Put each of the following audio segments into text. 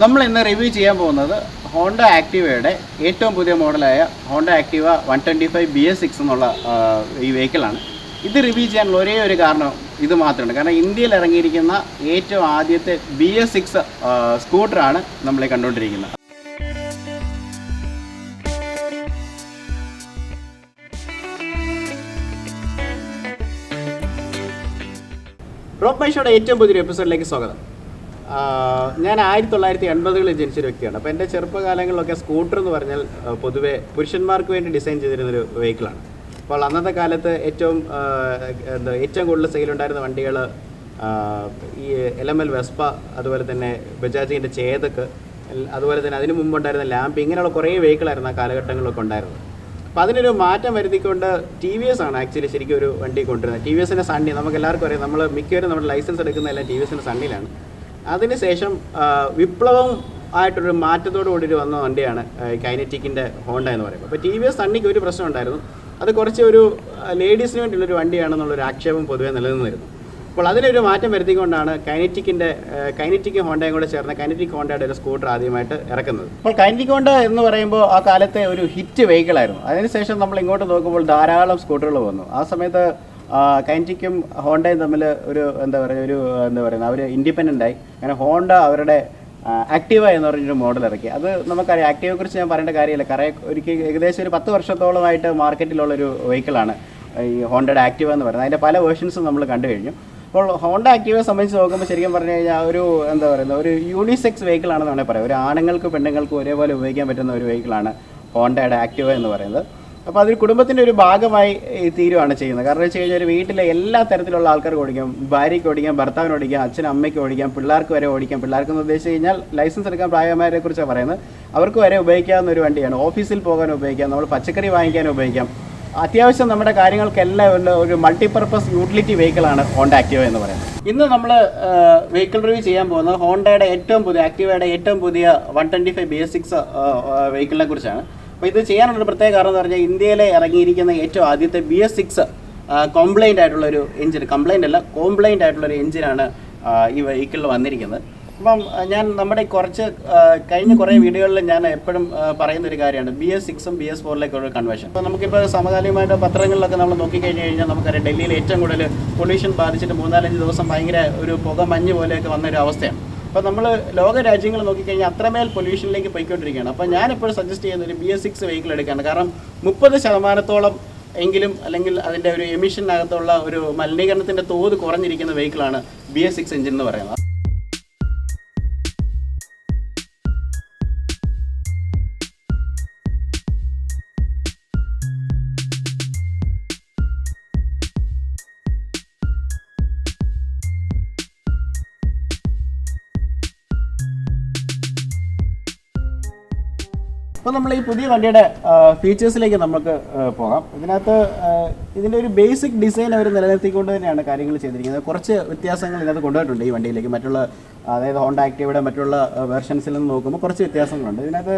നമ്മൾ ഇന്ന് റിവ്യൂ ചെയ്യാൻ പോകുന്നത് ഹോണ്ട ആക്ടിവയുടെ ഏറ്റവും പുതിയ മോഡലായ Honda Activa one twenty five B S six എന്നുള്ള ഈ വെഹിക്കിളാണ് ഇത് റിവ്യൂ ചെയ്യാനുള്ള ഒരേ ഒരു കാരണം ഇത് മാത്രമാണ്. കാരണം ഇന്ത്യയിൽ ഇറങ്ങിയിരിക്കുന്ന ഏറ്റവും ആദ്യത്തെ ബി എസ് സിക്സ് സ്കൂട്ടറാണ് നമ്മൾ കണ്ടുകൊണ്ടിരിക്കുന്നത്. റോപ്പ് മൈഷോയുടെ ഏറ്റവും പുതിയൊരു എപ്പിസോഡിലേക്ക് സ്വാഗതം. ഞാൻ ആയിരത്തി തൊള്ളായിരത്തി എൺപതുകളിൽ ജനിച്ചൊരു വ്യക്തിയാണ്. അപ്പോൾ എന്റെ ചെറുപ്പകാലങ്ങളിലൊക്കെ സ്കൂട്ടർ എന്ന് പറഞ്ഞാൽ പൊതുവേ പുരുഷന്മാർക്ക് വേണ്ടി ഡിസൈൻ ചെയ്തിരുന്നൊരു വെഹിക്കിളാണ്. അപ്പോൾ അന്നത്തെ കാലത്ത് ഏറ്റവും എന്താ ഏറ്റവും കൂടുതൽ സെയിലുണ്ടായിരുന്ന വണ്ടികൾ ഈ എൽ എം എൽ വെസ്പ അതുപോലെ തന്നെ ബജാജിന്റെ ചേതക്ക് അതുപോലെ തന്നെ അതിന് മുമ്പുണ്ടായിരുന്ന ലാമ്പ് ഇങ്ങനെയുള്ള കുറേ വെഹിക്കിളായിരുന്നു ആ കാലഘട്ടങ്ങളിലൊക്കെ ഉണ്ടായിരുന്നത്. അപ്പോൾ അതിനൊരു മാറ്റം വരുത്തിക്കൊണ്ട് ടി വി എസ് ആണ് ആക്ച്വലി ശരിക്കും ഒരു വണ്ടി കൊണ്ടുവരുന്നത്. ടി വി എസിന്റെ സണ്ണി നമുക്ക് എല്ലാവർക്കും അറിയാം നമ്മൾ മിക്കവരും നമ്മുടെ ലൈസൻസ് എടുക്കുന്നതെല്ലാം ടി വി എസിന്റെ സണ്ണിലാണ് അതിനുശേഷം വിപ്ലവം ആയിട്ടൊരു മാറ്റത്തോടു കൂടി വന്ന വണ്ടിയാണ് കൈനറ്റിക്കിന്റെ ഹോണ്ട എന്ന് പറയുന്നത്. അപ്പോൾ ടി വി എസ് തണ്ണിക്ക് ഒരു പ്രശ്നം ഉണ്ടായിരുന്നു. അത് കുറച്ച് ഒരു ലേഡീസിന് വേണ്ടിയുള്ളൊരു വണ്ടിയാണെന്നുള്ളൊരു ആക്ഷേപം പൊതുവേ നിലനിന്നിരുന്നു. അപ്പോൾ അതിനൊരു മാറ്റം വരുത്തിക്കൊണ്ടാണ് കൈനറ്റിക്കിന്റെ കൈനറ്റിക്കും ഹോണ്ടയും കൂടെ ചേർന്ന കൈനറ്റിക് ഹോണ്ടയുടെ ഒരു സ്കൂട്ടർ ആദ്യമായിട്ട് ഇറക്കുന്നത്. അപ്പോൾ കൈനറ്റിക് ഹോണ്ട എന്ന് പറയുമ്പോൾ ആ കാലത്തെ ഒരു ഹിറ്റ് വെഹിക്കിളായിരുന്നു. അതിനുശേഷം നമ്മൾ ഇങ്ങോട്ട് നോക്കുമ്പോൾ ധാരാളം സ്കൂട്ടറുകൾ വന്നു. ആ സമയത്ത് കൈനറ്റിക്കും ഹോണ്ടയും തമ്മിൽ ഒരു എന്താ പറയുക ഒരു എന്താ പറയുന്നത് അവർ ഇൻഡിപെൻഡന്റ് ആയി. അങ്ങനെ ഹോണ്ട അവരുടെ ആക്റ്റീവ എന്ന് പറഞ്ഞൊരു മോഡൽ ഇറക്കി. അത് നമുക്കറിയാം ആക്റ്റീവയെ കുറിച്ച് ഞാൻ പറയേണ്ട കാര്യമില്ല. കാരണം ഒരിക്കൽ ഏകദേശം ഒരു പത്ത് വർഷത്തോളമായിട്ട് മാർക്കറ്റിലുള്ളൊരു വെഹിക്കിളാണ് ഈ ഹോണ്ടയുടെ ആക്റ്റീവ എന്ന് പറയുന്നത്. അതിന്റെ പല വേർഷൻസും നമ്മൾ കണ്ടു കഴിഞ്ഞു. അപ്പോൾ ഹോണ്ട ആക്റ്റീവയെ സംബന്ധിച്ച് നോക്കുമ്പോൾ ശരിക്കും പറഞ്ഞു കഴിഞ്ഞാൽ ഒരു എന്താ പറയുന്നത് ഒരു യൂണിസെക്സ് വെഹിക്കിൾ ആണെന്ന് വേണമെങ്കിൽ പറയാം. ഒരു ആണുങ്ങൾക്കും പെണ്ണുങ്ങൾക്കും ഒരേപോലെ ഉപയോഗിക്കാൻ പറ്റുന്ന ഒരു വെഹിക്കിളാണ് ഹോണ്ടയുടെ ആക്റ്റീവ എന്ന് പറയുന്നത്. അപ്പോൾ അതൊരു കുടുംബത്തിന്റെ ഒരു ഭാഗമായി തീരുവാണ് ചെയ്യുന്നത്. കാരണം വെച്ച് കഴിഞ്ഞാൽ ഒരു വീട്ടിലെ എല്ലാ തരത്തിലുള്ള ആൾക്കാർക്ക് ഓടിക്കാം. ഭാര്യയ്ക്ക് ഓടിക്കാം ഭർത്താവിന് ഓടിക്കാം അച്ഛനും അമ്മയ്ക്ക് ഓടിക്കാം പിള്ളേർക്ക് വരെ ഓടിക്കാം. പിള്ളേർക്ക് എന്ന് ഉദ്ദേശിച്ച് കഴിഞ്ഞാൽ ലൈസൻസ് എടുക്കാൻ പ്രായമായവരെ കുറിച്ചാണ് പറയുന്നത്. അവർക്ക് വരെ ഉപയോഗിക്കാവുന്ന ഒരു വണ്ടിയാണ്. ഓഫീസിൽ പോകാൻ ഉപയോഗിക്കാം നമ്മൾ പച്ചക്കറി വാങ്ങിക്കാൻ ഉപയോഗിക്കാം. അത്യാവശ്യം നമ്മുടെ കാര്യങ്ങൾക്കെല്ലാം ഉള്ള ഒരു മൾട്ടിപർപ്പസ് യൂട്ടിലിറ്റി വെഹിക്കിളാണ് ഹോണ്ട ആക്റ്റീവ എന്ന് പറയുന്നത്. ഇന്ന് നമ്മൾ വെഹിക്കിൾ റിവ്യൂ ചെയ്യാൻ പോകുന്നത് ഹോണ്ടയുടെ ഏറ്റവും പുതിയ ആക്റ്റീവയുടെ ഏറ്റവും പുതിയ one twenty five B S six വെഹിക്കിളിനെ കുറിച്ചാണ്. അപ്പോൾ ഇത് ചെയ്യാനുള്ളൊരു പ്രത്യേക കാരണം എന്ന് പറഞ്ഞാൽ ഇന്ത്യയിലെ ഇറങ്ങിയിരിക്കുന്ന ഏറ്റവും ആദ്യത്തെ ബി എസ് സിക്സ് കോംപ്ലൈന്റ് ആയിട്ടുള്ളൊരു എഞ്ചിൻ കംപ്ലൈന്റ് അല്ല കോംപ്ലൈന്റ് ആയിട്ടുള്ളൊരു എഞ്ചിനാണ് ഈ വെഹിക്കിളിൽ വന്നിരിക്കുന്നത്. അപ്പം ഞാൻ നമ്മുടെ കുറച്ച് കഴിഞ്ഞ കുറേ വീഡിയോകളിൽ ഞാൻ എപ്പോഴും പറയുന്ന ഒരു കാര്യമാണ്. ബി എസ് സിക്സും ബി എസ് ഫോറിലേക്കുള്ള കൺവേർഷൻ അപ്പോൾ നമുക്കിപ്പോൾ സമകാലികമായിട്ട് പത്രങ്ങളിലൊക്കെ നമ്മൾ നോക്കിക്കഴിഞ്ഞ് കഴിഞ്ഞാൽ നമുക്കറിയാം ഡൽഹിയിൽ ഏറ്റവും കൂടുതൽ പൊല്യൂഷൻ ബാധിച്ചിട്ട് മൂന്നാലഞ്ച് ദിവസം ഭയങ്കര ഒരു പുക മഞ്ഞ് പോലെയൊക്കെ വന്നൊരു അവസ്ഥയാണ് അപ്പോൾ നമ്മൾ ലോക രാജ്യങ്ങൾ നോക്കിക്കഴിഞ്ഞാൽ അത്രമേൽ പൊല്യൂഷനിലേക്ക് പോയിക്കൊണ്ടിരിക്കുകയാണ്. അപ്പോൾ ഞാൻ സജസ്റ്റ് ചെയ്യുന്ന ഒരു ബി എസ് സിക്സ് വെഹിക്കിൾ എടുക്കുകയാണ്. കാരണം മുപ്പത് ശതമാനത്തോളം എങ്കിലും അല്ലെങ്കിൽ അതിന്റെ ഒരു എമിഷനകത്തുള്ള ഒരു മലിനീകരണത്തിന്റെ തോത് കുറഞ്ഞിരിക്കുന്ന വെഹിക്കിളാണ് ബി എസ് സിക്സ് എഞ്ചിൻ എന്ന് പറയുന്നത്. അപ്പോൾ നമ്മൾ ഈ പുതിയ വണ്ടിയുടെ ഫീച്ചേഴ്സിലേക്ക് നമുക്ക് പോകാം. ഇതിനകത്ത് ഇതിന്റെ ഒരു ബേസിക് ഡിസൈൻ അവർ നിലനിർത്തിക്കൊണ്ട് തന്നെയാണ് കാര്യങ്ങൾ ചെയ്തിരിക്കുന്നത്. കുറച്ച് വ്യത്യാസങ്ങൾ ഇതിനകത്ത് കൊണ്ടുപോയിട്ടുണ്ട് ഈ വണ്ടിയിലേക്ക്. മറ്റുള്ള അതായത് ഹോണ്ട ആക്റ്റീവയുടെ മറ്റുള്ള വെർഷൻസിൽ നിന്ന് നോക്കുമ്പോൾ കുറച്ച് വ്യത്യാസങ്ങളുണ്ട്. ഇതിനകത്ത്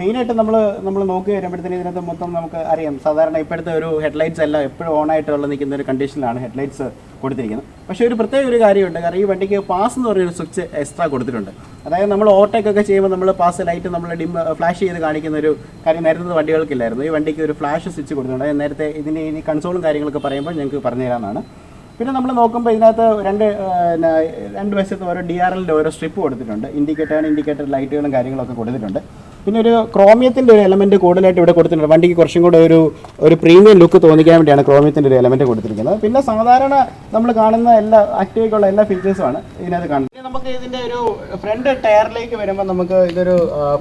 മെയിനായിട്ട് നമ്മൾ നമ്മൾ നോക്കി വരുമ്പോഴത്തേന് ഇതിനകത്ത് മൊത്തം നമുക്ക് അറിയാം. സാധാരണ ഇപ്പോഴത്തെ ഒരു ഹെഡ്ലൈറ്റ്സ് എല്ലാം എപ്പോഴും ഓൺ ആയിട്ടുള്ള നിൽക്കുന്ന ഒരു കണ്ടീഷനിലാണ് ഹെഡ്ലൈറ്റ്സ് കൊടുത്തിരിക്കുന്നത്. പക്ഷേ ഒരു പ്രത്യേക ഒരു കാര്യമുണ്ട്. കാരണം ഈ വണ്ടിക്ക് പാസ് എന്ന് പറയുന്ന സ്വിച്ച് എക്സ്ട്രാ കൊടുത്തിട്ടുണ്ട്. അതായത് നമ്മൾ ഓവർടേക്ക് ഒക്കെ ചെയ്യുമ്പോൾ നമ്മൾ പാസ് ലൈറ്റ് നമ്മൾ ഡിം ഫ്ലാഷ് ചെയ്ത് കാണിക്കുന്ന ഒരു കാര്യം നേരത്തെ വണ്ടികൾക്കില്ലായിരുന്നു. ഈ വണ്ടിക്ക് ഒരു ഫ്ലാഷ് സ്വിച്ച് കൊടുത്തിട്ടുണ്ട്. അതായത് നേരത്തെ ഇതിന് ഇനി കൺസോളും കാര്യങ്ങളൊക്കെ പറയുമ്പോൾ ഞങ്ങൾക്ക് പറഞ്ഞു തരാമെന്നാണ്. പിന്നെ നമ്മൾ നോക്കുമ്പോൾ ഇതിനകത്ത് രണ്ട് രണ്ട് വശത്ത് ഓരോ ഡി ആർ എല്ലിന്റെ ഓരോ സ്ട്രിപ്പ് കൊടുത്തിട്ടുണ്ട്. ഇൻഡിക്കേറ്റർ ഇൻഡിക്കേറ്റർ ലൈറ്റുകളും കാര്യങ്ങളൊക്കെ കൊടുത്തിട്ടുണ്ട്. പിന്നെ ഒരു ക്രോമിയത്തിന്റെ ഒരു എലമെന്റ് കൂടുതലായിട്ട് ഇവിടെ കൊടുത്തിട്ടുണ്ട്. വണ്ടിക്ക് കുറച്ചും കൂടെ ഒരു ഒരു പ്രീമിയം ലുക്ക് തോന്നിക്കാൻ വേണ്ടിയാണ് ക്രോമിയത്തിന്റെ ഒരു എലമെന്റ് കൊടുത്തിരിക്കുന്നത്. പിന്നെ സാധാരണ നമ്മൾ കാണുന്ന എല്ലാ ആക്റ്റീവയ്ക്കുള്ള എല്ലാ ഫീച്ചേഴ്സുമാണ് ഇതിനകത്ത് കാണുന്നത്. നമുക്ക് ഇതിന്റെ ഒരു ഫ്രണ്ട് ടയറിലേക്ക് വരുമ്പോൾ നമുക്ക് ഇതൊരു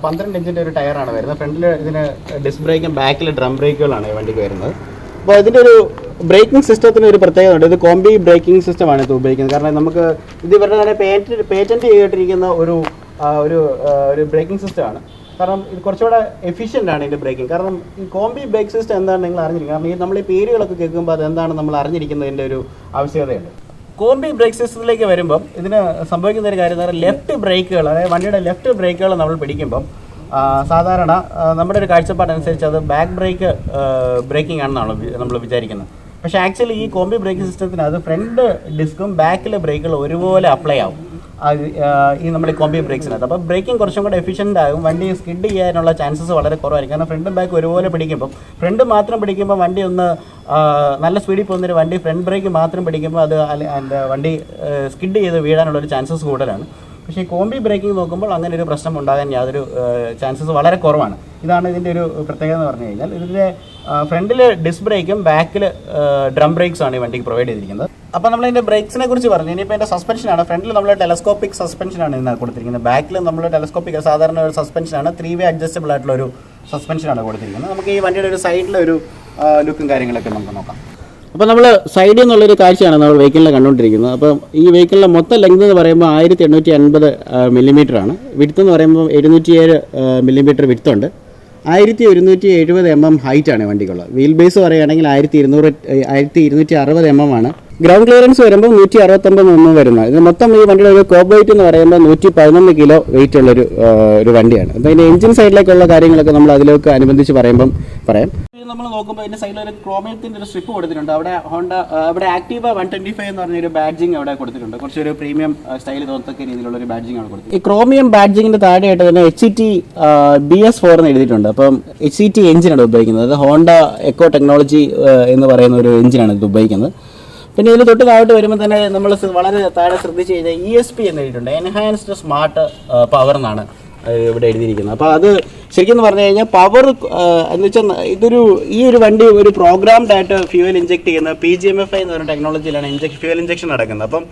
പന്ത്രണ്ട് ഇഞ്ചിന്റെ ഒരു ടയറാണ് വരുന്നത്. ഫ്രണ്ടിൽ ഇതിന് ഡിസ്ക് ബ്രേക്കും ബാക്കിൽ ഡ്രം ബ്രേക്കുകളാണ് ഈ വണ്ടിക്ക് വരുന്നത്. അപ്പോൾ ഇതിന്റെ ഒരു ബ്രേക്കിംഗ് സിസ്റ്റത്തിന് ഒരു പ്രത്യേകത ഉണ്ട്. ഇത് കോംബി ബ്രേക്കിംഗ് സിസ്റ്റമാണ് ഇത് ഉപയോഗിക്കുന്നത്. കാരണം നമുക്ക് ഇത് ഇവരുടെ തന്നെ പേറ്റന്റ് ചെയ്തിട്ടിരിക്കുന്ന ഒരു ഒരു ഒരു ബ്രേക്കിംഗ് സിസ്റ്റമാണ് കാരണം ഇത് കുറച്ചുകൂടെ എഫിഷ്യന്റ് ആണ് ഇതിന്റെ ബ്രേക്കിംഗ് കാരണം ഈ കോംബി ബ്രേക്ക് സിസ്റ്റം എന്താണ് നിങ്ങൾ അറിഞ്ഞിരിക്കുന്നത് കാരണം ഈ നമ്മൾ ഈ പേരുകളൊക്കെ കേൾക്കുമ്പോൾ അതെന്താണ് നമ്മൾ അറിഞ്ഞിരിക്കുന്നതിന്റെ ഒരു ആവശ്യകതയുണ്ട്. കോംബി ബ്രേക്ക് സിസ്റ്റത്തിലേക്ക് വരുമ്പം ഇതിന് സംഭവിക്കുന്ന ഒരു കാര്യം എന്ന് പറഞ്ഞാൽ ലെഫ്റ്റ് ബ്രേക്കുകൾ അതായത് വണ്ടിയുടെ ലെഫ്റ്റ് ബ്രേക്കുകൾ നമ്മൾ പിടിക്കുമ്പം സാധാരണ നമ്മുടെ ഒരു കാഴ്ചപ്പാടനുസരിച്ച് അത് ബാക്ക് ബ്രേക്ക് ബ്രേക്കിംഗ് ആണെന്നാണ് നമ്മൾ വിചാരിക്കുന്നത്. പക്ഷേ ആക്ച്വലി ഈ കോംബി ബ്രേക്ക് സിസ്റ്റത്തിന് അത് ഫ്രണ്ട് ഡിസ്കും ബാക്കിലെ ബ്രേക്കുകളും ഒരുപോലെ അപ്ലൈ ആവും. ഈ നമ്മൾ കോമ്പി ബ്രേക്സിനകത്ത് അപ്പോൾ ബ്രേക്കിംഗ് കുറച്ചും കൂടെ എഫിഷ്യന്റ് ആകും. വണ്ടി സ്കിഡ് ചെയ്യാനുള്ള ചാൻസസ് വളരെ കുറവായിരിക്കും. കാരണം ഫ്രണ്ടും ബാക്ക് ഒരുപോലെ പിടിക്കുമ്പോൾ ഫ്രണ്ട് മാത്രം പിടിക്കുമ്പോൾ വണ്ടി ഒന്ന് നല്ല സ്പീഡിൽ പോകുന്നൊരു വണ്ടി ഫ്രണ്ട് ബ്രേക്ക് മാത്രം പിടിക്കുമ്പോൾ അത് വണ്ടി സ്കിഡ് ചെയ്ത് വീഴാനുള്ള ഒരു ചാൻസസ് കൂടുതലാണ്. പക്ഷേ കോമ്പി ബ്രേക്കിംഗ് നോക്കുമ്പോൾ അങ്ങനെ ഒരു പ്രശ്നം ഉണ്ടാകാൻ യാതൊരു ചാൻസസ് വളരെ കുറവാണ്. ഇതാണ് ഇതിന്റെ ഒരു പ്രത്യേകത എന്ന് പറഞ്ഞു കഴിഞ്ഞാൽ ഇതിന്റെ ഫ്രണ്ടിൽ ഡിസ്ക് ബ്രേക്കും ബാക്കിൽ ഡ്രം ബ്രേക്സ് ആണ് ഈ വണ്ടിക്ക് പ്രൊവൈഡ് ചെയ്തിരിക്കുന്നത്. അപ്പോൾ നമ്മൾ ഇതിന്റെ ബ്രേക്സിനെ കുറിച്ച് പറഞ്ഞു. ഇനിയിപ്പോൾ എന്റെ സസ്പെൻഷനാണ് ഫ്രണ്ടിൽ നമ്മൾ ടെലസ്കോപ്പിക് സസ്പെൻഷനാണ് ഇതിനകത്ത് കൊടുത്തിരിക്കുന്നത്. ബാക്കിൽ നമ്മൾ ടെലസ്കോപ്പിക് സാധാരണ ഒരു സസ്പെൻഷനാണ് ത്രീ വേ അഡ്ജസ്റ്റബിൾ ആയിട്ടുള്ള ഒരു സസ്പെൻഷനാണ് കൊടുത്തിരിക്കുന്നത്. നമുക്ക് ഈ വണ്ടിയുടെ ഒരു സൈഡിലെ ഒരു ലുക്കും കാര്യങ്ങളൊക്കെ നമുക്ക് നോക്കാം. അപ്പോൾ നമ്മൾ സൈഡിൽ നിന്നുള്ളൊരു കാഴ്ചയാണ് നമ്മൾ വെഹിക്കിളിൽ കണ്ടുകൊണ്ടിരിക്കുന്നത് അപ്പം ഈ വെഹിക്കിളിലെ മൊത്തം ലെങ്ത് എന്ന് പറയുമ്പോൾ ആയിരത്തി എണ്ണൂറ്റി അൻപത് മില്ലിമീറ്റർ ആണ്. വിടുത്ത് എന്ന് പറയുമ്പോൾ എഴുന്നൂറ്റി ഏഴ് മില്ലിമീറ്റർ വിടുത്തുണ്ട് ആയിരത്തി ഒരുന്നൂറ്റി എഴുപത് എം എം ഹൈറ്റ് ആണ് വണ്ടിക്കുള്ളത്. വീൽ ബേസ് പറയുകയാണെങ്കിൽ ആയിരത്തി ഇരുന്നൂറ് ആയിരത്തി ഇരുന്നൂറ്റി അറുപത് എം എം ആണ്. ഗ്രൗണ്ട് ക്ലിയറൻസ് വരുമ്പോൾ നൂറ്റി അറുപത്തൊമ്പത് ഒന്ന് വരുന്നത് ഇത് മൊത്തം ഈ വണ്ടിയുടെ ഒരു കോപ്പ് വെയിറ്റ് എന്ന് പറയുമ്പോൾ നൂറ്റി പതിനൊന്ന് കിലോ വെയിറ്റ് ഉള്ളൊരു ഒരു വണ്ടിയാണ്. അപ്പോൾ ഇതിന്റെ എഞ്ചിൻ സൈഡിലേക്കുള്ള കാര്യങ്ങളൊക്കെ നമ്മൾ അതിലേക്ക് അനുബന്ധിച്ച് പറയുമ്പം പറയാം. നമ്മൾ നോക്കുമ്പോൾ ഇതിന്റെ സൈഡിൽ ഒരു ക്രോമിയത്തിന്റെ ഒരു സ്ട്രിപ്പ് കൊടുത്തിട്ടുണ്ട്. അവിടെ ഹോണ്ട അവിടെ ആക്റ്റീവ വൺ ട്വന്റി ഫൈവ് എന്ന് പറഞ്ഞൊരു ബാഡ്ജിങ് അവിടെ കൊടുത്തിട്ടുണ്ട്. കുറച്ചൊരു പ്രീമിയം സ്റ്റൈൽ തോന്നത്തക്ക രീതിയിലുള്ള ഒരു ബാഡ്ജിങ് ആണ് കൊടുത്തത് ഈ ക്രോമിയം ബാഡ്ജിങ്ങിന്റെ താഴെയായിട്ട് തന്നെ H E T B S four എന്ന് എഴുതിയിട്ടുണ്ട്. അപ്പം എച്ച് സി ടി എഞ്ചിനാണ് ഉപയോഗിക്കുന്നത്. അത് ഹോണ്ട എക്കോ ടെക്നോളജി എന്ന് പറയുന്ന ഒരു എഞ്ചിനാണ് ഇത് ഉപയോഗിക്കുന്നത്. പിന്നെ ഇതിന് തൊട്ട് താഴോട്ട് വരുമ്പോൾ തന്നെ നമ്മൾ വളരെ താഴെ ശ്രദ്ധിച്ച് കഴിഞ്ഞാൽ ഇ എസ് പി എന്ന് എഴുതിയിട്ടുണ്ട്. എൻഹാൻസ്ഡ് സ്മാർട്ട് പവർ എന്നാണ് ഇവിടെ എഴുതിയിരിക്കുന്നത്. അപ്പോൾ അത് ശരിക്കും പറഞ്ഞു കഴിഞ്ഞാൽ പവർ എന്ന് വെച്ചാൽ ഇതൊരു ഈ ഒരു വണ്ടി ഒരു പ്രോഗ്രാംഡ് ആയിട്ട് ഫ്യൂവൽ ഇഞ്ചെക്ട് ചെയ്യുന്ന P G M F I എന്ന് പറയുന്ന ടെക്നോളജിയിലാണ് ഇഞ്ചക്ട് ഫ്യൂവൽ ഇഞ്ചക്ഷൻ നടക്കുന്നത്. അപ്പം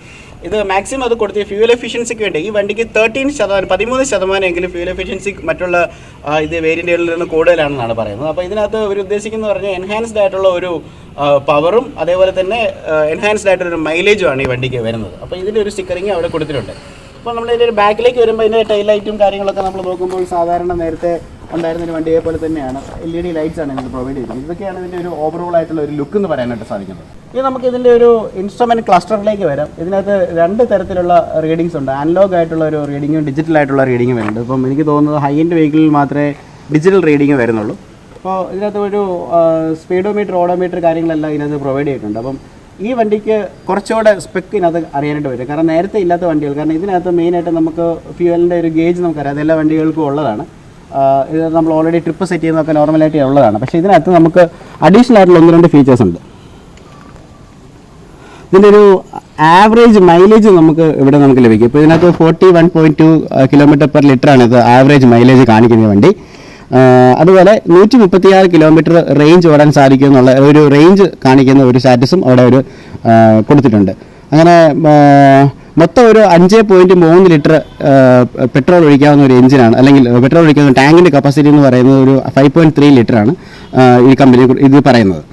ഇത് മാക്സിമം അത് കൊടുത്ത് ഫ്യൂൽ എഫിഷ്യൻസിക്ക് വേണ്ടി. ഈ വണ്ടിക്ക് തേർട്ടീൻ ശതമാനം പതിമൂന്ന് ശതമാനം എങ്കിലും ഫ്യൂൽ എഫിഷ്യൻസി മറ്റുള്ള ഇത് വേരിയന്റുകളിൽ നിന്ന് കൂടുതലാണെന്നാണ് പറയുന്നത്. അപ്പോൾ ഇതിനകത്ത് അവർ ഉദ്ദേശിക്കുന്നത് പറഞ്ഞാൽ എൻഹാൻസ്ഡ് ആയിട്ടുള്ള ഒരു പവറും അതേപോലെ തന്നെ എൻഹാൻസ്ഡ് ആയിട്ടുള്ള ഒരു മൈലേജും ആണ് ഈ വണ്ടിക്ക് വരുന്നത്. അപ്പോൾ ഇതിന്റെ ഒരു സ്റ്റിക്കറിങ് അവിടെ കൊടുത്തിട്ടുണ്ട്. അപ്പോൾ നമ്മൾ ഇതിന്റെ ഒരു ബാക്കിലേക്ക് വരുമ്പോൾ ഇതിന്റെ ടൈലൈറ്റും കാര്യങ്ങളൊക്കെ നമ്മൾ നോക്കുമ്പോൾ സാധാരണ നേരത്തെ ഉണ്ടായിരുന്ന ഒരു വണ്ടിയെ പോലെ തന്നെയാണ്. എൽ ഇ ഡി ലൈറ്റ്സ് ആണ് ഇതിന് പ്രൊവൈഡ് ചെയ്തിരിക്കുന്നത്. ഇതൊക്കെയാണ് ഇതിന്റെ ഒരു ഓവറോൾ ആയിട്ടുള്ള ഒരു ലുക്ക് എന്ന് പറയാനായിട്ട് സാധിക്കുന്നത്. ഇനി നമുക്ക് ഇതിന്റെ ഒരു ഇൻസ്ട്രുമെന്റ് ക്ലസ്റ്ററിലേക്ക് വരാം. ഇതിനകത്ത് രണ്ട് തരത്തിലുള്ള റീഡിങ്സ് ഉണ്ട്. അനലോഗ് ആയിട്ടുള്ള ഒരു റീഡിങ്ങും ഡിജിറ്റൽ ആയിട്ടുള്ള റീഡിങ്ങും വരുന്നുണ്ട്. ഇപ്പം എനിക്ക് തോന്നുന്നത് ഹൈ എൻഡ് വെഹിക്കിളിൽ മാത്രമേ ഡിജിറ്റൽ റീഡിങ് വരുന്നുള്ളൂ. അപ്പോൾ ഇതിനകത്ത് ഒരു സ്പീഡോമീറ്റർ ഓഡോമീറ്റർ കാര്യങ്ങളെല്ലാം ഇതിനകത്ത് പ്രൊവൈഡ് ചെയ്തിട്ടുണ്ട്. അപ്പം ഈ വണ്ടിക്ക് കുറച്ചുകൂടെ സ്പെക്ക് ഇതിനകത്ത് അറിയാനായിട്ട് വരും കാരണം നേരത്തെ ഇല്ലാത്ത വണ്ടികൾ. കാരണം ഇതിനകത്ത് മെയിനായിട്ട് നമുക്ക് ഫ്യൂവലിന്റെ ഒരു ഗേജ് നമുക്കറിയാം. അതെല്ലാ വണ്ടികൾക്കും ഉള്ളതാണ്. ഇത് നമ്മൾ ഓൾറെഡി ട്രിപ്പ് സെറ്റ് ചെയ്യുന്നതൊക്കെ നോർമലായിട്ട് ഉള്ളതാണ്. പക്ഷേ ഇതിനകത്ത് നമുക്ക് അഡീഷണൽ ആയിട്ടുള്ള ഒന്ന് രണ്ട് ഫീച്ചേഴ്സ് ഉണ്ട്. ഇതിന്റെ ഒരു ആവറേജ് മൈലേജ് നമുക്ക് ഇവിടെ നമുക്ക് ലഭിക്കും. ഇപ്പോൾ ഇതിനകത്ത് forty one point two kilometre per ലിറ്ററാണ് ഇത് ആവറേജ് മൈലേജ് കാണിക്കുന്ന വണ്ടി. അതുപോലെ നൂറ്റി മുപ്പത്തിയാറ് കിലോമീറ്റർ റേഞ്ച് ഓടാൻ സാധിക്കും എന്നുള്ള ഒരു റേഞ്ച് കാണിക്കുന്ന ഒരു സ്റ്റാറ്റസും അവിടെ ഒരു കൊടുത്തിട്ടുണ്ട്. അങ്ങനെ മൊത്തം ഒരു അഞ്ച് പോയിന്റ് മൂന്ന് ലിറ്റർ പെട്രോൾ ഒഴിക്കാവുന്ന ഒരു എഞ്ചിനാണ്. അല്ലെങ്കിൽ പെട്രോൾ ഒഴിക്കാവുന്ന ടാങ്കിന്റെ കപ്പാസിറ്റി എന്ന് പറയുന്നത് ഒരു ഫൈവ് പോയിന്റ് ത്രീ ലിറ്ററാണ് ഈ കമ്പനി ഇത് പറയുന്നത്.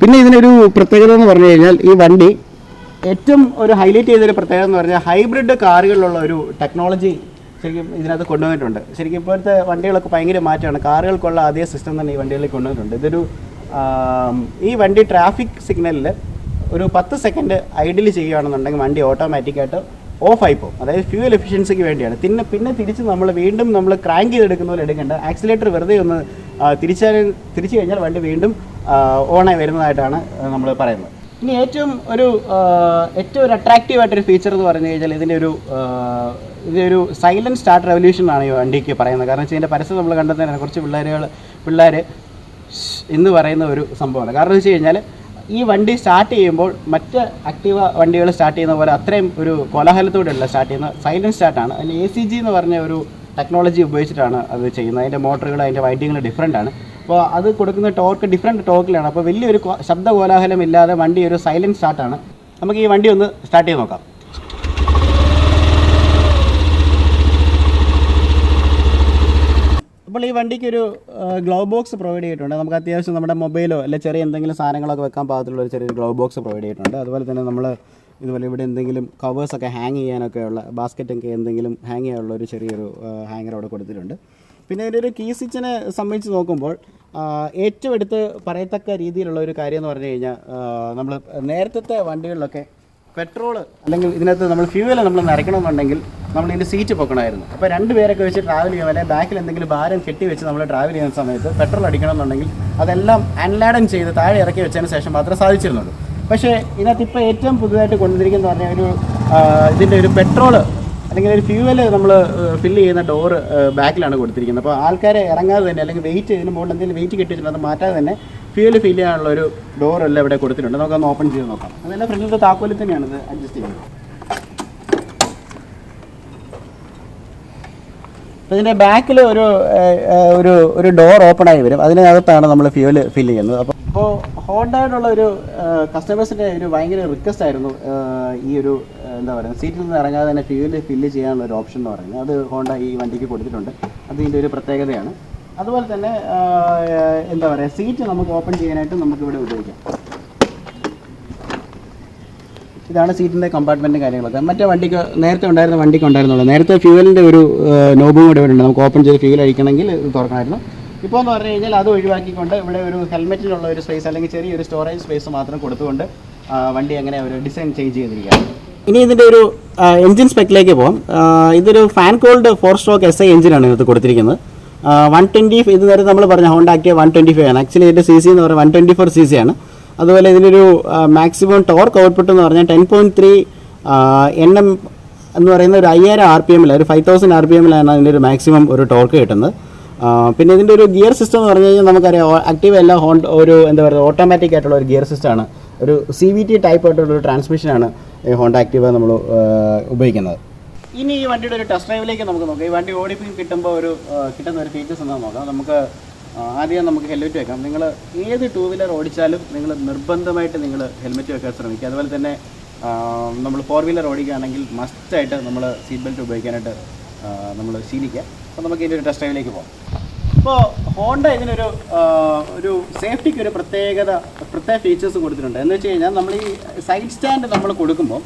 പിന്നെ ഇതിനൊരു പ്രത്യേകത എന്ന് പറഞ്ഞു കഴിഞ്ഞാൽ ഈ വണ്ടി ഏറ്റവും ഒരു ഹൈലൈറ്റ് ചെയ്തൊരു പ്രത്യേകത എന്ന് പറഞ്ഞാൽ ഹൈബ്രിഡ് കാറുകളിലുള്ള ഒരു ടെക്നോളജി ശരിക്കും ഇതിനകത്ത് കൊണ്ടുവന്നിട്ടുണ്ട്. ശരിക്കും ഇപ്പോഴത്തെ വണ്ടികളൊക്കെ ഭയങ്കര മാറ്റമാണ്. കാറുകൾക്കുള്ള അതേ സിസ്റ്റം തന്നെ ഈ വണ്ടികളിൽ കൊണ്ടുവന്നിട്ടുണ്ട്. ഇതൊരു ഈ വണ്ടി ട്രാഫിക് സിഗ്നലിൽ ഒരു പത്ത് സെക്കൻഡ് ഐഡിൽ ചെയ്യുകയാണെന്നുണ്ടെങ്കിൽ വണ്ടി ഓട്ടോമാറ്റിക്കായിട്ട് ഓഫായി പോകും. അതായത് ഫ്യൂവൽ എഫിഷ്യൻസിക്ക് വേണ്ടിയാണ്. പിന്നെ പിന്നെ തിരിച്ച് നമ്മൾ വീണ്ടും നമ്മൾ ക്രാങ്ക് ചെയ്തെടുക്കുന്ന പോലെ എടുക്കേണ്ട. ആക്സിലേറ്റർ വെറുതെ ഒന്ന് തിരിച്ചാൽ തിരിച്ചു കഴിഞ്ഞാൽ വണ്ടി വീണ്ടും ഓണായി വരുന്നതായിട്ടാണ് നമ്മൾ പറയുന്നത്. ഇനി ഏറ്റവും ഒരു ഏറ്റവും ഒരു അട്രാക്റ്റീവ് ആയിട്ടൊരു ഫീച്ചർ എന്ന് പറഞ്ഞു കഴിഞ്ഞാൽ ഇതിന്റെ ഒരു ഇതൊരു സൈലന്റ് സ്റ്റാർട്ട് റെവല്യൂഷൻ ആണ് ഈ വണ്ടിക്ക് പറയുന്നത്. കാരണം വെച്ചാൽ ഇതിന്റെ പരസ്യം നമ്മൾ കണ്ടെത്തുന്നതിനെ കുറച്ച് പിള്ളേരുകൾ പിള്ളേർ എന്ന് പറയുന്ന ഒരു സംഭവമാണ്. കാരണം എന്ന് വെച്ച് കഴിഞ്ഞാൽ ഈ വണ്ടി സ്റ്റാർട്ട് ചെയ്യുമ്പോൾ മറ്റ് ആക്റ്റീവ വണ്ടികൾ സ്റ്റാർട്ട് ചെയ്യുന്ന പോലെ അത്രയും ഒരു കോലാഹലത്തോടെയല്ല സ്റ്റാർട്ട് ചെയ്യുന്ന സൈലൻസ് സ്റ്റാർട്ടാണ് അതിന് എ സി ജി എന്ന് പറഞ്ഞ ഒരു ടെക്നോളജി ഉപയോഗിച്ചിട്ടാണ് അത് ചെയ്യുന്നത്. അതിന്റെ മോട്ടറുകൾ അതിന്റെ വൈൻഡിങ്ങൾ ഡിഫറെന്റ് ആണ്. അപ്പോൾ അത് കൊടുക്കുന്ന ടോർക്ക് ഡിഫറെന്റ് ടോക്കിലാണ് അപ്പോൾ വലിയൊരു ശബ്ദ കോലാഹലം ഇല്ലാതെ വണ്ടി ഒരു സൈലന്റ് സ്റ്റാർട്ടാണ് നമുക്ക് ഈ വണ്ടി ഒന്ന് സ്റ്റാർട്ട് ചെയ്ത് നോക്കാം. അപ്പോൾ ഈ വണ്ടിക്ക് ഒരു ഗ്ലൗ ബോക്സ് പ്രൊവൈഡ് ചെയ്തിട്ടുണ്ട്. നമുക്ക് അത്യാവശ്യം നമ്മുടെ മൊബൈലോ അല്ലെങ്കിൽ ചെറിയ എന്തെങ്കിലും സാധനങ്ങളൊക്കെ വെക്കാൻ പാകത്തിലുള്ള ഒരു ചെറിയൊരു ഗ്ലൗ ബോക്സ് പ്രൊവൈഡ് ചെയ്തിട്ടുണ്ട്. അതുപോലെ തന്നെ നമ്മൾ ഇതുപോലെ ഇവിടെ എന്തെങ്കിലും കവേഴ്സൊക്കെ ഹാങ് ചെയ്യാനൊക്കെ ഉള്ള ബാസ്ക്കറ്റൊക്കെ എന്തെങ്കിലും ഹാങ് ചെയ്യാനുള്ള ഒരു ചെറിയൊരു ഹാങ്ങർ അവിടെ കൊടുത്തിട്ടുണ്ട്. പിന്നെ ഇതിന്റെ ഒരു കീ സ്വിച്ചിനെ സംബന്ധിച്ച് നോക്കുമ്പോൾ ഏറ്റവും എടുത്ത് പറയത്തക്ക രീതിയിലുള്ള ഒരു കാര്യം എന്ന് പറഞ്ഞു കഴിഞ്ഞാൽ നമ്മൾ നേരത്തെ വണ്ടികളിലൊക്കെ പെട്രോൾ അല്ലെങ്കിൽ ഇതിനകത്ത് നമ്മൾ ഫ്യൂവൽ നമ്മൾ നിറയ്ക്കണമെന്നുണ്ടെങ്കിൽ നമ്മൾ ഇതിന്റെ സീറ്റ് പൊക്കണമായിരുന്നു. അപ്പോൾ രണ്ട് പേരൊക്കെ വെച്ച് ട്രാവൽ ചെയ്യുമ്പോൾ അല്ലെങ്കിൽ ബാക്കിൽ എന്തെങ്കിലും ഭാരം കെട്ടി വെച്ച് നമ്മൾ ട്രാവൽ ചെയ്യുന്ന സമയത്ത് പെട്രോൾ അടിക്കണമെന്നുണ്ടെങ്കിൽ അതെല്ലാം അൺലാഡൻ ചെയ്ത് താഴെ ഇറക്കി വെച്ചതിന് ശേഷം മാത്രമേ സാധിച്ചിരുന്നുള്ളൂ. പക്ഷേ ഇതിനകത്ത് ഇപ്പോൾ ഏറ്റവും പുതുതായിട്ട് കൊണ്ടുവന്നിരിക്കുന്ന പറഞ്ഞാൽ ഒരു ഇതിന്റെ ഒരു പെട്രോൾ അല്ലെങ്കിൽ ഒരു ഫ്യൂവൽ നമ്മൾ ഫില്ല് ചെയ്യുന്ന ഡോറ് ബാക്കിലാണ് കൊടുത്തിരിക്കുന്നത്. അപ്പോൾ ആൾക്കാരെ ഇറങ്ങാതെ തന്നെ അല്ലെങ്കിൽ വെയിറ്റ് ഇതിന് മുകളിൽ എന്തെങ്കിലും വെയിറ്റ് കെട്ടിച്ചിട്ടുണ്ട് അത് മാറ്റാതെ തന്നെ ഫ്യൂവൽ ഫീൽ ചെയ്യാനുള്ള ഒരു ഡോർ ഡോറെല്ലാം ഇവിടെ കൊടുത്തിട്ടുണ്ട്. നമുക്കൊന്ന് ഓപ്പൺ ചെയ്ത് നോക്കാം. അതെല്ലാം ഫ്രണ്ടിലത്തെ താക്കോലിൽ തന്നെയാണ് ഇത് അഡ്ജസ്റ്റ് ചെയ്യുന്നത് ഇതിന്റെ ബാക്കിൽ ഒരു ഒരു ഒരു ഡോർ ഓപ്പൺ ആയി വരും. അതിനകത്താണ് നമ്മൾ ഫ്യൂവൽ ഫിൽ ചെയ്യുന്നത്. അപ്പോൾ അപ്പോൾ ഹോണ്ടായിട്ടുള്ള ഒരു കസ്റ്റമേഴ്സിന്റെ ഒരു ഭയങ്കര റിക്വസ്റ്റ് ആയിരുന്നു ഈ ഒരു എന്താ പറയുക സീറ്റിൽ നിന്ന് ഇറങ്ങാതെ തന്നെ ഫ്യൂവൽ ഫില്ല് ചെയ്യാനുള്ള ഒരു ഓപ്ഷൻ എന്ന് പറയുന്നത്. അത് ഹോണ്ട ഈ വണ്ടിക്ക് കൊടുത്തിട്ടുണ്ട്. അത് ഇതിന്റെ ഒരു പ്രത്യേകതയാണ്. അതുപോലെ തന്നെ എന്താ പറയുക സീറ്റ് നമുക്ക് ഓപ്പൺ ചെയ്യാനായിട്ട് നമുക്ക് ഇവിടെ ഉപയോഗിക്കാം. ഇതാണ് സീറ്റിന്റെ കമ്പാർട്ട്മെന്റും കാര്യങ്ങളൊക്കെ മറ്റേ വണ്ടിക്ക് നേരത്തെ ഉണ്ടായിരുന്ന വണ്ടിക്ക് ഉണ്ടായിരുന്നുള്ളൂ. നേരത്തെ ഫ്യൂവലിന്റെ ഒരു നോബും കൂടെ ഇവിടെ ഉണ്ട്. നമുക്ക് ഓപ്പൺ ചെയ്ത് ഫ്യൂവൽ അഴിക്കണമെങ്കിൽ തുറക്കണമായിരുന്നു. ഇപ്പോൾ എന്ന് പറഞ്ഞു കഴിഞ്ഞാൽ അത് ഒഴിവാക്കിക്കൊണ്ട് ഇവിടെ ഒരു ഹെൽമെറ്റിനുള്ള ഒരു സ്പേസ് അല്ലെങ്കിൽ ചെറിയൊരു സ്റ്റോറേജ് സ്പേസ് മാത്രം കൊടുത്തുകൊണ്ട് വണ്ടി അങ്ങനെ ഒരു ഡിസൈൻ ചേഞ്ച് ചെയ്തിരിക്കുകയാണ്. ഇനി ഇതിന്റെ ഒരു എഞ്ചിൻ സ്പെക്കിലേക്ക് പോകാം ഇതൊരു fan cooled four stroke S I എഞ്ചിനാണ് ഇതിനകത്ത് കൊടുത്തിരിക്കുന്നത്. വൺ ട്വന്റി ഇത് നേരത്തെ നമ്മൾ പറഞ്ഞ ഹോണ്ട ആക്കിയ വൺ ട്വന്റി ഫൈവ് ആണ്. ആക്ച്വലി ഇതിന്റെ സി സി എന്ന് പറയുന്നത് one twenty four C C ആണ്. അതുപോലെ ഇതിനൊരു മാക്സിമം ടോർക്ക് ഔട്ട്പുട്ട് എന്ന് പറഞ്ഞാൽ ten point three N M എന്ന് പറയുന്ന ഒരു അയ്യായിരം ആർ പി എമ്മിൽ ഒരു ഫൈവ് തൗസൻഡ് ആർ പി എമ്മിലാണ് അതിന്റെ ഒരു മാക്സിമം ഒരു ടോർക്ക് കിട്ടുന്നത്. പിന്നെ ഇതിന്റെ ഒരു ഗിയർ സിസ്റ്റം എന്ന് പറഞ്ഞു കഴിഞ്ഞാൽ നമുക്കറിയാം ആക്റ്റീവ് അല്ല ഹോൺ ഒരു എന്താ പറയുക ഓട്ടോമാറ്റിക് ആയിട്ടുള്ള ഒരു ഗിയർ സിസ്റ്റമാണ് ഒരു സി വി ടി ടൈപ്പ് ആയിട്ടുള്ള ഒരു ട്രാൻസ്മിഷനാണ് ഹോണ്ട ആക്റ്റീവ നമ്മൾ ഉപയോഗിക്കുന്നത്. ഇനി ഈ വണ്ടിയുടെ ഒരു ടെസ്റ്റ് ഡ്രൈവിലേക്ക് നമുക്ക് നോക്കാം. ഈ വണ്ടി ഓടിപ്പിക്കും കിട്ടുമ്പോൾ ഒരു കിട്ടുന്ന ഒരു ഫീച്ചേഴ്സ് എന്താണെന്ന് നോക്കാം. നമുക്ക് ആദ്യം നമുക്ക് ഹെൽമെറ്റ് വെക്കാം. നിങ്ങൾ ഏത് ടൂ വീലർ ഓടിച്ചാലും നിങ്ങൾ നിർബന്ധമായിട്ട് നിങ്ങൾ ഹെൽമെറ്റ് വെക്കാൻ ശ്രമിക്കുക. അതുപോലെ തന്നെ നമ്മൾ ഫോർ വീലർ ഓടിക്കുകയാണെങ്കിൽ മസ്റ്റായിട്ട് നമ്മൾ സീറ്റ് ബെൽറ്റ് ഉപയോഗിക്കാനായിട്ട് നമ്മൾ ശീലിക്കുക. അപ്പോൾ നമുക്ക് ഇതിന്റെ ഒരു ടെസ്റ്റ് ഡ്രൈവിലേക്ക് പോകാം. ഇപ്പോൾ ഹോണ്ട ഇതിനൊരു ഒരു സേഫ്റ്റിക്ക് ഒരു പ്രത്യേകത പ്രത്യേക ഫീച്ചേഴ്സ് കൊടുത്തിട്ടുണ്ട്. എന്ന് വെച്ച് കഴിഞ്ഞാൽ നമ്മൾ ഈ സൈഡ് സ്റ്റാൻഡ് നമ്മൾ കൊടുക്കുമ്പോൾ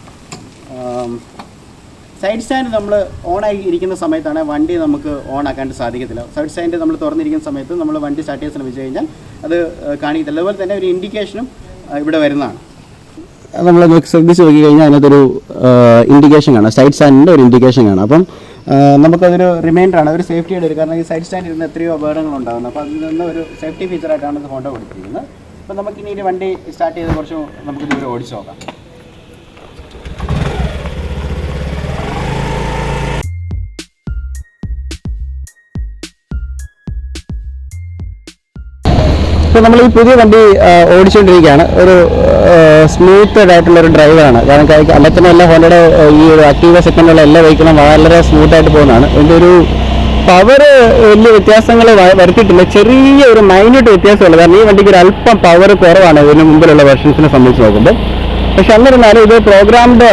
സൈഡ് സ്റ്റാൻഡ് നമ്മൾ ഓണായി ഇരിക്കുന്ന സമയത്താണ് വണ്ടി നമുക്ക് ഓൺ ആക്കാണ്ട് സാധിക്കത്തില്ല. സൈഡ് സ്റ്റാൻഡ് നമ്മൾ തുറന്നിരിക്കുന്ന സമയത്ത് നമ്മൾ വണ്ടി സ്റ്റാർട്ട് ചെയ്യാൻ ശ്രമിച്ചു കഴിഞ്ഞാൽ അത് കാണിക്കത്തില്ല. അതുപോലെ തന്നെ ഒരു ഇൻഡിക്കേഷനും ഇവിടെ വരുന്നതാണ്. നമ്മൾ ശ്രദ്ധിച്ച് നോക്കി കഴിഞ്ഞാൽ അതിനകത്തൊരു ഇൻഡിക്കേഷൻ കാണാം. സൈഡ് സ്റ്റാൻഡിന്റെ ഒരു ഇൻഡിക്കേഷൻ കാണാം. അപ്പം നമുക്കതൊരു റിമൈൻഡർ ആണ്. ഒരു സേഫ്റ്റിയുടെ ഒരു കാരണം ഈ സൈഡ് സ്റ്റാൻഡിൽ ഇരുന്ന് എത്രയോ അപകടങ്ങൾ ഉണ്ടാകുന്നത് അപ്പോൾ അതിൽ നിന്ന് ഒരു സേഫ്റ്റി ഫീച്ചറായിട്ടാണ് ഇത് ഹോണ്ട കൊടുത്തിരിക്കുന്നത്. അപ്പോൾ നമുക്കിനി ഈ വണ്ടി സ്റ്റാർട്ട് ചെയ്ത് കുറച്ച് നമുക്ക് ദൂരം ഓടിച്ച് നോക്കാം. നമ്മൾ ഈ പുതിയ വണ്ടി ഓടിച്ചുകൊണ്ടിരിക്കുകയാണ് ഒരു സ്മൂത്തഡ് ആയിട്ടുള്ള ഒരു ഡ്രൈവറാണ് കാരണം അമ്മത്തിന് എല്ലാ ഹോണ്ടയുടെ ഈ ഒരു ആക്റ്റീവ സെക്കൻഡുള്ള എല്ലാ വെഹിക്കിളും വളരെ സ്മൂത്തായിട്ട് പോകുന്നതാണ്. ഇതിന്റെ ഒരു പവർ വലിയ വ്യത്യാസങ്ങൾ വരുത്തിയിട്ടില്ല ചെറിയ ഒരു മൈന്യൂട്ട് വ്യത്യാസമുള്ളൂ കാരണം ഈ വണ്ടിക്ക് ഒരു അല്പം പവർ കുറവാണ് ഇതിന് മുമ്പിലുള്ള വെർഷൻസിനെ സംബന്ധിച്ച് നോക്കുമ്പോൾ പക്ഷെ എന്നിരുന്നാലും ഇത് പ്രോഗ്രാംഡ്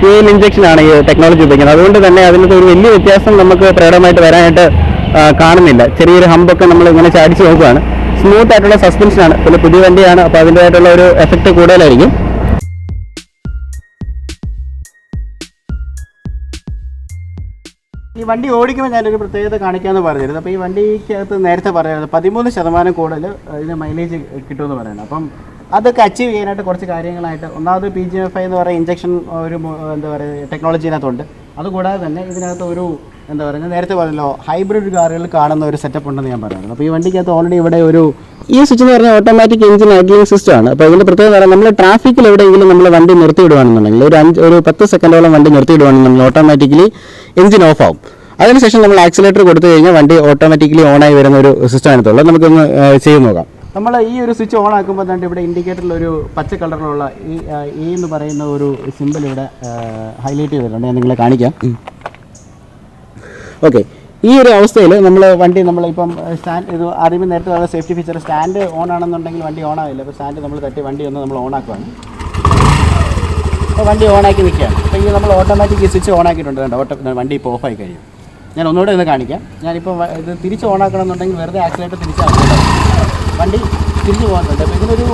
ഫ്യൂൽ ഇഞ്ചക്ഷൻ ആണ് ഈ ടെക്നോളജി ഉപയോഗിക്കുന്നത്. അതുകൊണ്ട് തന്നെ അതിനകത്ത് ഒരു വലിയ വ്യത്യാസം നമുക്ക് പ്രകടമായിട്ട് വരാനായിട്ട് കാണുന്നില്ല. ചെറിയൊരു ഹമ്പൊക്കെ നമ്മൾ ഇങ്ങനെ ചാടിച്ച് നോക്കുകയാണ്. സ്മൂത്ത് ആയിട്ടുള്ള സസ്പെൻഷനാണ് പിന്നെ പുതിയ വണ്ടിയാണ്. അപ്പോൾ അതിന്റെതായിട്ടുള്ള ഒരു എഫക്റ്റ് കൂടുതലായിരിക്കും. ഈ വണ്ടി ഓടിക്കുമ്പോൾ ഞാനൊരു പ്രത്യേകത കാണിക്കാമെന്ന് പറഞ്ഞിരുന്നു. അപ്പോൾ ഈ വണ്ടിക്കകത്ത് നേരത്തെ പറയുന്നത് പതിമൂന്ന് ശതമാനം കൂടുതൽ ഇതിന് മൈലേജ് കിട്ടുമെന്ന് പറയുന്നത് അപ്പം അതൊക്കെ അച്ചീവ് ചെയ്യാനായിട്ട് കുറച്ച് കാര്യങ്ങളായിട്ട് ഒന്നാമത് പി ജി എഫ് ഐ എന്ന് പറയുന്ന ഇഞ്ചക്ഷൻ ഒരു എന്താ പറയുക ടെക്നോളജി ഇതിനകത്തുണ്ട്. അതുകൂടാതെ തന്നെ ഇതിനകത്ത് ഒരു എന്താ പറയുക നേരത്തെ പറഞ്ഞല്ലോ ഹൈബ്രിഡ് കാറുകളിൽ കാണുന്ന ഒരു സെറ്റപ്പ് ഉണ്ടെന്ന് ഞാൻ പറയുന്നത്. അപ്പോൾ ഈ വണ്ടിക്കകത്ത് ഓൾറെഡി ഇവിടെ ഒരു ഈ സ്വിച്ച് എന്ന് പറഞ്ഞാൽ ഓട്ടോമാറ്റിക് എഞ്ചിൻ ഐഡ്ലിംഗ് സിസ്റ്റം ആണ്. അപ്പോൾ ഇതിന്റെ പ്രത്യേകത പറയാം നമ്മൾ ട്രാഫിക്കിൽ എവിടെയെങ്കിലും നമ്മൾ വണ്ടി നിർത്തി നിർത്തിയിടുവാണെന്നുണ്ടെങ്കിൽ ഒരു അഞ്ച് ഒരു പത്ത് സെക്കൻഡോളം വണ്ടി നിർത്തി നിർത്തിയിടുവാണെന്നുണ്ടെങ്കിൽ ഓട്ടോമാറ്റിക്കലി എഞ്ചിൻ ഓഫ് ആവും. അതിനുശേഷം നമ്മൾ ആക്സിലേറ്റർ കൊടുത്തു കഴിഞ്ഞാൽ വണ്ടി ഓട്ടോമാറ്റിക്കലി ഓൺ ആയി വരുന്ന ഒരു സിസ്റ്റം അതിനകത്തുള്ളത് നമുക്കൊന്ന് ചെയ്ത് നോക്കാം. നമ്മൾ ഈ ഒരു സ്വിച്ച് ഓൺ ആക്കുമ്പോൾ തന്നെ ഇവിടെ ഇൻഡിക്കേറ്ററിൽ ഒരു പച്ച കളറിലുള്ള ഈ ഇ ഈ എന്ന് പറയുന്ന ഒരു സിമ്പിൾ ഇവിടെ ഹൈലൈറ്റ് ചെയ്തിട്ടുണ്ട്. ഞാൻ നിങ്ങളെ കാണിക്കാം. ഓക്കെ ഈ ഒരു അവസ്ഥയിൽ നമ്മൾ വണ്ടി നമ്മളിപ്പം സ്റ്റാൻഡ് ഇത് ആദ്യമേ നേരത്തെ പറഞ്ഞ സേഫ്റ്റി ഫീച്ചർ സ്റ്റാൻഡ് ഓൺ ആണെന്നുണ്ടെങ്കിൽ വണ്ടി ഓൺ ആവില്ല. അപ്പോൾ സ്റ്റാൻഡ് നമ്മൾ തട്ടി വണ്ടി ഒന്ന് നമ്മൾ ഓൺ ആക്കുവാണ്. അപ്പോൾ വണ്ടി ഓൺ ആക്കി നിൽക്കുകയാണ്. അപ്പോൾ ഈ നമ്മൾ ഓട്ടോമാറ്റിക് സ്വിച്ച് ഓൺ ആക്കിയിട്ടുണ്ട് ഓട്ടോ വണ്ടി ഇപ്പോൾ ഓഫായി കഴിയും ഞാൻ ഒന്നുകൂടെ ഇത് കാണിക്കാം. ഞാനിപ്പോൾ ഇത് തിരിച്ച് ഓൺ ആക്കണമെന്നുണ്ടെങ്കിൽ വെറുതെ ആക്സിലേറ്റർ തിരിച്ചാൽ വണ്ടി തിരിച്ചു പോകുന്നുണ്ട് അപ്പോൾ ഇതിനൊരു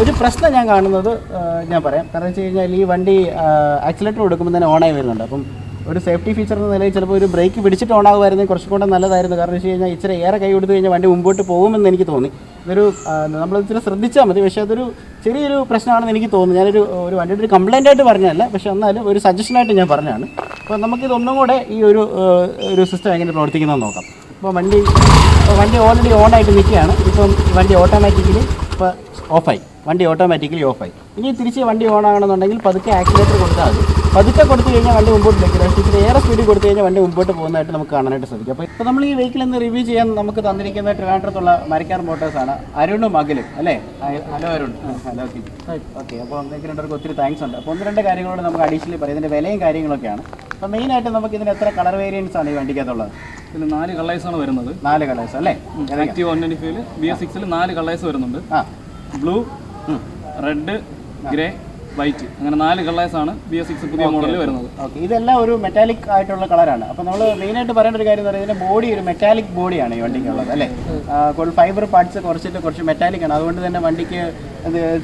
ഒരു പ്രശ്നം ഞാൻ കാണുന്നത് ഞാൻ പറയാം. കാരണം വെച്ച് കഴിഞ്ഞാൽ ഈ വണ്ടി ആക്സിലേറ്റർ കൊടുക്കുമ്പോൾ തന്നെ ഓണായി വരുന്നുണ്ട്. അപ്പം ഒരു സേഫ്റ്റി ഫീച്ചർ എന്ന നിലയിൽ ചിലപ്പോൾ ഒരു ബ്രേക്ക് പിടിച്ചിട്ട് ഓണാകുമായിരുന്നെങ്കിൽ കുറച്ചും കൂടെ നല്ലതായിരുന്നു. കാരണം വെച്ച് കഴിഞ്ഞാൽ ഇച്ചിരി ഏറെ കൈ കൊടുത്തു കഴിഞ്ഞാൽ വണ്ടി മുമ്പോട്ട് പോകുമെന്ന് എനിക്ക് തോന്നി. ഇതൊരു നമ്മൾ ഇച്ചിരി ശ്രദ്ധിച്ചാൽ മതി. പക്ഷേ അതൊരു ചെറിയൊരു പ്രശ്നമാണെന്ന് എനിക്ക് തോന്നുന്നു. ഞാനൊരു ഒരു വണ്ടിയുടെ ഒരു കംപ്ലൈന്റ് ആയിട്ട് പറഞ്ഞതല്ല. പക്ഷേ എന്നാലും ഒരു സജഷനായിട്ട് ഞാൻ പറഞ്ഞതാണ്. അപ്പോൾ നമുക്കിതൊന്നും കൂടെ ഈ ഒരു ഒരു സിസ്റ്റം എങ്ങനെ പ്രവർത്തിക്കുന്നതെന്ന് നോക്കാം. ഇപ്പോൾ വണ്ടി ഇപ്പോൾ വണ്ടി ഓൾറെഡി ഓൺ ആയിട്ട് നിൽക്കുകയാണ്. ഇപ്പം വണ്ടി ഓട്ടോമാറ്റിക്കലി ഇപ്പോൾ ഓഫായി വണ്ടി ഓട്ടോമാറ്റിക്കലി ഓഫായി ഇനി തിരിച്ച് വണ്ടി ഓൺ ആകണമെന്നുണ്ടെങ്കിൽ പതുക്കെ ആക്സിലേറ്റർ കൊടുത്താൽ മതി. പതുക്കെ കൊടുത്തു കഴിഞ്ഞാൽ വണ്ടി മുമ്പോട്ട് പക്ഷേ ഇച്ചിരി ഏറെ സ്പീഡിൽ കൊടുത്തു കഴിഞ്ഞാൽ വണ്ടി മുമ്പോട്ട് പോകുന്നതായിട്ട് നമുക്ക് കാണാനായിട്ട് സാധിക്കും. അപ്പോൾ ഇപ്പോൾ നമ്മൾ ഈ വെഹിക്കിൾ എന്ന് റിവ്യൂ ചെയ്യാൻ നമുക്ക് തന്നിരിക്കുന്ന ട്രിവാൻഡ്രത്തുള്ള മരക്കാർ മോട്ടേഴ്സാണ് അരുണും അഖിലും അല്ലേ? ഹലോ അരുൺ. ഹലോ ഓക്കെ അപ്പോൾ നിങ്ങൾക്ക് രണ്ടുപേർക്ക് ഒത്തിരി താങ്ക്സ് ഉണ്ട്. അപ്പോൾ ഒന്ന് രണ്ട് കാര്യങ്ങളോട് നമുക്ക് അഡീഷണലി പറയാം. ഇതിന്റെ വിലയും കാര്യങ്ങളൊക്കെയാണ്. അപ്പോൾ മെയിനായിട്ട് നമുക്ക് ഇതിന് എത്ര കളർ വേരിയൻസ് ആണ് ഈ വണ്ടിക്കകത്തുള്ളത്? ഇതിൽ നാല് കളേഴ്സാണ് വരുന്നത്. നാല് കളേഴ്സ് അല്ലേ? ആക്റ്റീവ് വൺ ട്വന്റി ഫൈവിൽ ബി എസ് സിക്സിൽ നാല് കളേഴ്സ് വരുന്നുണ്ട്. ആ. ബ്ലൂ റെഡ് ഗ്രേ വൈറ്റ് അങ്ങനെ നാല് കളേഴ്സാണ് ബി എസ് സിക്സ് പുതിയ മോഡലിൽ വരുന്നത്. ഓക്കെ ഇതെല്ലാം ഒരു മെറ്റാലിക് ആയിട്ടുള്ള കളറാണ് അപ്പോൾ നമ്മൾ മെയിനായിട്ട് പറയേണ്ട ഒരു കാര്യം എന്ന് പറയുന്നത് ബോഡി ഒരു മെറ്റാലിക് ബോഡിയാണ് ഈ വണ്ടിക്കുള്ളത് അല്ലേ? ഫൈബർ പാർട്സ് കുറച്ചിട്ട് കുറച്ച് മെറ്റാലിക് ആണ്. അതുകൊണ്ട് തന്നെ വണ്ടിക്ക്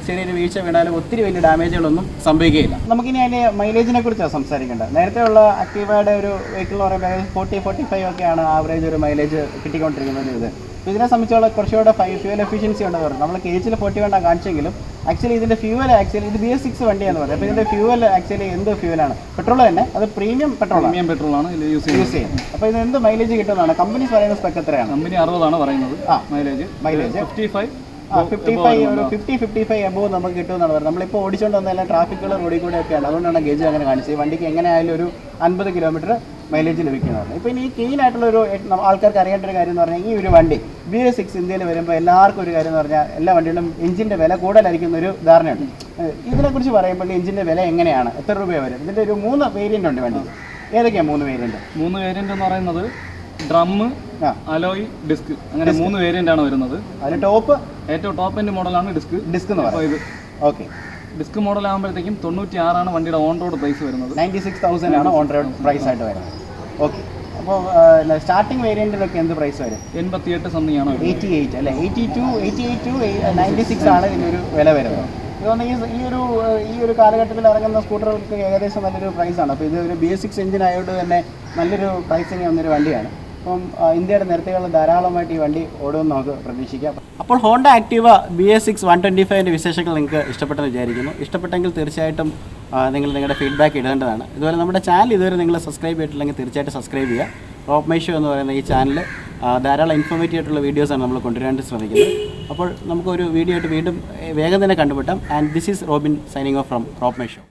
ചെറിയൊരു വീഴ്ച വീണാലും ഒത്തിരി വലിയ ഡാമേജുകളൊന്നും സംഭവിക്കുകയില്ല. നമുക്കിനി അതിന്റെ മൈലേജിനെ കുറിച്ചാണ് സംസാരിക്കേണ്ടത്. നേരത്തെ ഉള്ള ആക്റ്റീവയുടെ ഒരു വെഹിക്കിൾ എന്ന് പറയുമ്പോൾ ഫോർട്ടി ഫോർട്ടി ഫൈവ് ഒക്കെയാണ് ആവറേജ് ഒരു മൈലേജ് കിട്ടിക്കൊണ്ടിരിക്കുന്നത് ഇത്. ഇതിനെ സംബന്ധിച്ചോളം കുറച്ചുകൂടെ ഫൈ ഫ്യൂവൽ എഫിഷ്യൻസി ഉണ്ടെന്ന് പറഞ്ഞു. നമ്മൾ കെ കേജിൽ ഫോർട്ടി വേണ്ട കാണിച്ചെങ്കിലും ആക്ച്വലി ഇതിന്റെ ഫ്യൂവൽ ആക്ച്വലി ഇത് ബി എസ് സിക്സ് വണ്ടിയാന്ന് പറയുന്നത് അപ്പോൾ ഇതിന്റെ ഫ്യൂവൽ ആക്ച്വലി എന്ത് ഫ്യൂവലാണ് പെട്രോൾ തന്നെ. അത് പ്രീമിയം പെട്രോൾ പ്രീമിയം പെട്രോൾ ആണ് യൂസ് ചെയ്യുന്നത്. അപ്പോൾ ഇത് എന്ത് മൈലേജ് കിട്ടുന്നതാണ്? കമ്പനി പറയുന്ന സ്പെക്ക് എത്രയാണ്? കമ്പനി അറുപതാണ് പറയുന്നത് ആ. Mileage mileage fifty five fifty five ഒരു ഫിഫ്റ്റി ഫിഫ്റ്റി ഫൈവ് എബോവ് നമുക്ക് കിട്ടുമെന്നാണ് പറയുന്നത്. നമ്മളിപ്പോൾ ഓടിച്ചുകൊണ്ട് വന്ന എല്ലാം ട്രാഫിക്കുകൾ റോഡിൽ കൂടെ ഒക്കെയാണ്. അതുകൊണ്ടാണ് ഗേജ് അങ്ങനെ കാണിച്ചത്. ഈ വണ്ടിക്ക് എങ്ങനെ ആയാലും ഒരു അൻപത് കിലോമീറ്റർ മൈലേജ് ലഭിക്കുന്നതാണ്. ഇപ്പോൾ ഇനി കീൻ ആയിട്ടുള്ള ഒരു ആൾക്കാർക്ക് അറിയേണ്ട ഒരു കാര്യം എന്ന് പറഞ്ഞാൽ ഈ ഒരു വണ്ടി ബി എസ് സിക്സ് ഇന്ത്യയിൽ വരുമ്പോൾ എല്ലാവർക്കും ഒരു കാര്യം എന്ന് പറഞ്ഞാൽ എല്ലാ വണ്ടികളും എഞ്ചിന്റെ വില കൂടുതലായിരിക്കുന്ന ഒരു ധാരണയുണ്ട്. ഇതിനെക്കുറിച്ച് പറയുമ്പോൾ എഞ്ചിന്റെ വില എങ്ങനെയാണ്? എത്ര രൂപ വരും ഇതിന്റെ ഒരു മൂന്ന് വേരിയന്റ് ഉണ്ട് വണ്ടി. ഏതൊക്കെയാണ് മൂന്ന് വേരിയന്റ് മൂന്ന് വേരിയന്റ് എന്ന് പറയുന്നത് ഡ്രമ്മ് അലോയ് ഡിസ്ക് അങ്ങനെ മൂന്ന് വേരിയന്റ് ആണ് വരുന്നത്. അതിന് ടോപ്പ് ഏറ്റവും ടോപ്പ് എൻഡ് മോഡലാണ് ഡിസ്ക് ഡിസ്ക് എന്ന് പറയുന്നത്. ഓക്കെ ഡിസ്ക് മോഡൽ ആകുമ്പോഴത്തേക്കും തൊണ്ണൂറ്റി ആറാണ് വണ്ടിയുടെ ഓൺ റോഡ് പ്രൈസ് വരുന്നത്. നയന്റി സിക്സ് തൗസൻഡ് ആണ് ഓൺ റോഡ് പ്രൈസ് ആയിട്ട് വരുന്നത്. ഓക്കെ അപ്പോൾ സ്റ്റാർട്ടിംഗ് വേരിയന്റിലൊക്കെ എന്ത് പ്രൈസ് വരും? എൺപത്തി എട്ട് സംതിങ് ആണ് എയ്റ്റി എയ്റ്റ് അല്ലേ? Eighty to eighty eight to ninety six ആണ് ഇതിനൊരു വില വരുന്നത്. ഇതൊന്ന് ഈ ഈ ഒരു ഈ ഒരു കാലഘട്ടത്തിൽ ഇറങ്ങുന്ന സ്കൂട്ടറുകൾക്ക് ഏകദേശം നല്ലൊരു പ്രൈസാണ് അപ്പോൾ ഇത് ഒരു ബി എസ് സിക്സ് എഞ്ചിൻ ആയതുകൊണ്ട് തന്നെ നല്ലൊരു പ്രൈസിങ് വന്നൊരു വണ്ടിയാണ്. അപ്പം ഇന്ത്യയുടെ നിരത്തുകളിൽ ധാരാളമായിട്ട് ഈ വണ്ടി ഓടുമെന്ന് നമുക്ക് പ്രതീക്ഷിക്കാം. അപ്പോൾ Honda Activa B S six one twenty ഫൈവിന്റെ വിശേഷങ്ങൾ നിങ്ങൾക്ക് ഇഷ്ടപ്പെട്ടെന്ന് വിചാരിക്കുന്നു. ഇഷ്ടപ്പെട്ടെങ്കിൽ തീർച്ചയായിട്ടും നിങ്ങൾ നിങ്ങളുടെ ഫീഡ്ബാക്ക് ഇടേണ്ടതാണ്. ഇതുപോലെ നമ്മുടെ ചാനൽ ഇതുവരെ നിങ്ങൾ സബ്സ്ക്രൈബ് ചെയ്തിട്ടില്ലെങ്കിൽ തീർച്ചയായിട്ടും സബ്സ്ക്രൈബ് ചെയ്യുക. റോപ്പ് മൈഷോ എന്ന് പറയുന്ന ഈ ചാനൽ ധാരാളം ഇൻഫോർമേറ്റീവ് ആയിട്ടുള്ള വീഡിയോസാണ് നമ്മൾ കൊണ്ടുവരാൻ ശ്രമിക്കുന്നത്. അപ്പോൾ നമുക്കൊരു വീഡിയോ ആയിട്ട് വീണ്ടും വേഗം തന്നെ കണ്ടുപിട്ടാം and this is Robin signing off from rope my show